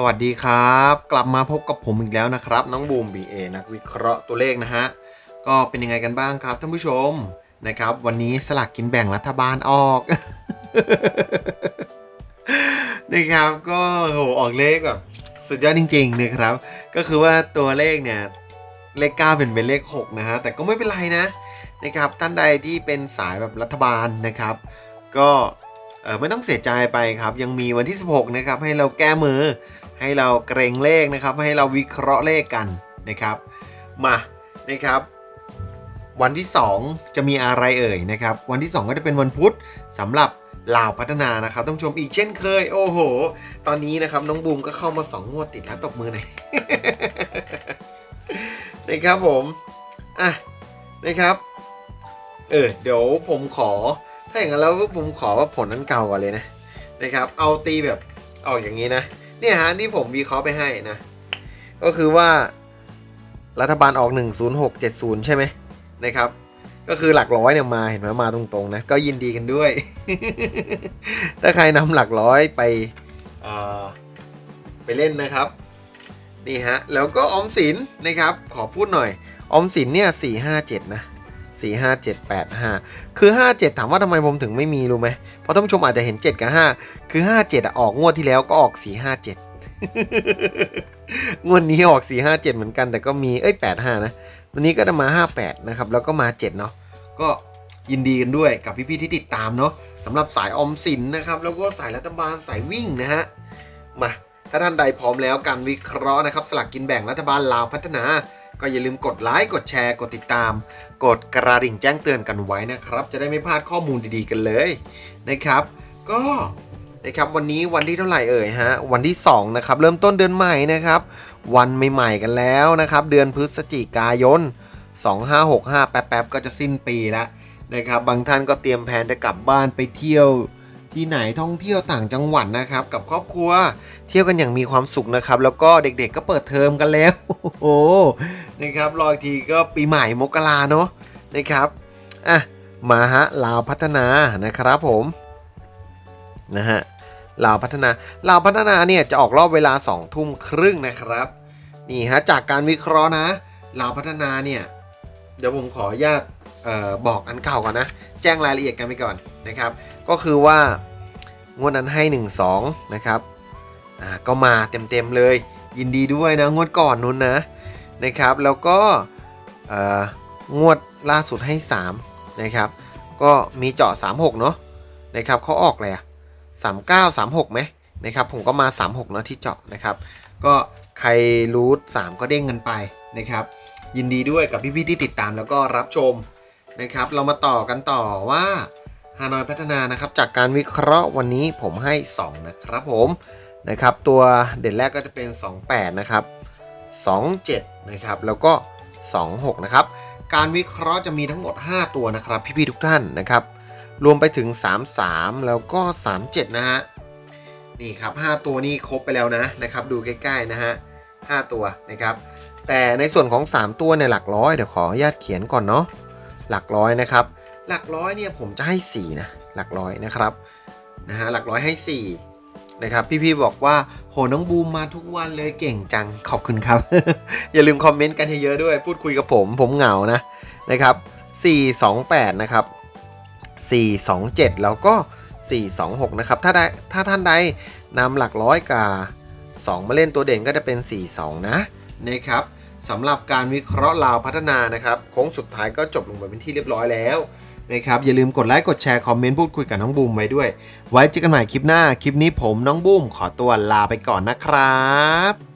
สวัสดีครับ กลับมาพบกับผมอีกแล้วนะครับ น้องบูม BA นักวิเคราะห์ตัวเลขนะฮะ ก็เป็นยังไงกันบ้างครับท่านผู้ชมนะครับ วันนี้สลากกินแบ่งรัฐบาลออกนะครับก็โหออกเลขแบบสุดยอดจริงๆนะครับ ก็คือว่าตัวเลขเนี่ยเลข 9 เป็นเป็นเลข 6 นะฮะ แต่ก็ไม่เป็นไรนะนะครับท่านใดที่เป็นสายแบบรัฐบาลนะครับ ก็เออไม่ต้องเสียใจไปครับ ยังมีวันที่ 16 นะครับ ให้เราแก้มือ ให้เราเกรงเลขนะครับ ให้เราวิเคราะห์เลขกันนะครับ มานะครับ วันที่ 2 จะมีอะไรเอ่ยนะครับ วันที่ 2 ก็จะเป็นวันพุธสำหรับลาวพัฒนานะครับต้องชมอีกเช่นเคย โอ้โห ตอนนี้นะครับน้องบูมก็เข้ามา 2 งวดติดแล้วตบมือหน่อยนะครับผมอะนะครับ เออเดี๋ยวผมขอ ถ้าอย่างนั้นแล้วผมขอว่าผลนั้นเก่าก่อนเลยนะนะครับ เอาตีแบบออกอย่างนี้นะ เนี่ยฮะที่ผมวิเคราะห์ไปให้นะ ก็คือว่ารัฐบาลออก 10670 ใช่ไหมนะครับ ก็คือหลักร้อยเนี่ยมาเห็นไหมมาตรงๆนะ ก็ยินดีกันด้วย ถ้าใครนำหลักร้อยไปไปเล่นนะครับ นี่ฮะ แล้วก็ออมสินนะครับ ขอพูดหน่อย ออมสินเนี่ย457 นะ 45785คือ57ถามว่าทำไมผมถึงไม่มีรู้ไหมเพราะท่านผู้ชมอาจจะเห็น7กับ5คือ57อะออกงวดที่แล้วก็ออก457งวดนี้ออก457เหมือนกันแต่ก็มีเอ้ย85นะวันนี้ก็จะมา58นะครับแล้วก็มา7เนาะก็ยินดีกันด้วยกับพี่ๆที่ติดตามเนาะสำหรับสายออมสินนะครับแล้วก็สายรัฐบาลสายวิ่งนะฮะมาถ้าท่านใดพร้อมแล้วการวิเคราะห์นะครับสลากกินแบ่งรัฐบาลลาวพัฒนา ก็อย่าลืมกดไลค์กดแชร์ กดติดตาม กดกระดิ่งแจ้งเตือนกันไว้นะครับ จะได้ไม่พลาดข้อมูลดีๆกันเลยนะครับ ก็นะครับวันนี้วันที่เท่าไหร่เอ่ยฮะวันที่2นะครับเริ่มต้นเดือนใหม่นะครับวันใหม่ๆกันแล้วนะครับ เดือนพฤศจิกายน 2565 แป๊บๆก็จะสิ้นปีแล้วนะครับบางท่านก็เตรียมแผนจะกลับบ้านไปเที่ยว ที่ไหนท่องเที่ยวต่างจังหวัดนะครับ กับครอบครัวเที่ยวกันอย่างมีความสุขนะครับ แล้วก็เด็กๆก็เปิดเทอมกันแล้วโอ้โหนะครับรออีกทีก็ปีใหม่มกราเนาะนะครับอะมาฮะลาวพัฒนานะครับผมนะฮะลาวพัฒนาลาวพัฒนาเนี่ยจะออกรอบเวลา2ทุ่มครึ่งนะครับนี่ฮะจากการวิเคราะห์นะลาวพัฒนาเนี่ยเดี๋ยวผมขออนุญาตบอกอันเก่าก่อนนะ แจ้งรายละเอียดกันไปก่อนนะครับ ก็คือว่างวดนั้นให้ 1 2 นะครับอ่าก็มาเต็มๆเลย ยินดีด้วยนะ งวดก่อนนู้นนะนะครับ แล้วก็งวดล่าสุดให้ 3 นะครับ ก็มีเจาะ 36 เนาะนะครับเขาออกเลยอะ39 36ไหมนะครับผมก็มา 36 เนาะที่เจาะนะครับ ก็ใครรู้3ก็เด้งกันไปนะครับ ยินดีด้วยกับพี่ๆที่ติดตามแล้วก็รับชม นะครับ เรามาต่อกันต่อว่าฮานอยพัฒนานะครับ จากการวิเคราะห์วันนี้ผมให้ 2 นะครับผมนะครับ ตัวเด่นแรกก็จะเป็น 28 นะครับ 27 นะครับ แล้วก็ 26 นะครับ การวิเคราะห์จะมีทั้งหมด 5 ตัวนะครับ พี่ๆทุกท่านนะครับ รวมไปถึง 33 แล้วก็ 37 นะฮะนี่ครับ 5 ตัวนี้ครบไปแล้วนะนะครับ ดูใกล้ๆนะฮะ5ตัวนะครับ แต่ในส่วนของ 3 ตัวเนี่ยหลักร้อยเดี๋ยวขออนุญาตเขียนก่อนเนาะ หลักร้อยนะครับ หลักร้อยเนี่ยผมจะให้ 4 นะ หลักร้อยนะครับนะฮะหลักร้อยให้ 4 นะครับ พี่ๆบอกว่าโหน้องบูมมาทุกวันเลยเก่งจังขอบคุณครับ อย่าลืมคอมเมนต์กันเยอะๆด้วย พูดคุยกับผม ผมเหงานะนะครับ 428 นะครับ 427 แล้วก็ 426 นะครับ ถ้าได้ถ้าท่านใดนำหลักร้อยกับ2มาเล่นตัวเด่นก็จะเป็น 42 นะนะครับ สำหรับการวิเคราะห์ลาวพัฒนานะครับโค้งสุดท้ายก็จบลงไปเป็นที่เรียบร้อยแล้วนะครับอย่าลืมกดไลค์กดแชร์คอมเมนต์พูดคุยกับน้องบูมไว้ด้วย ไว้เจอกันใหม่คลิปหน้า คลิปนี้ผมน้องบูมขอตัวลาไปก่อนนะครับ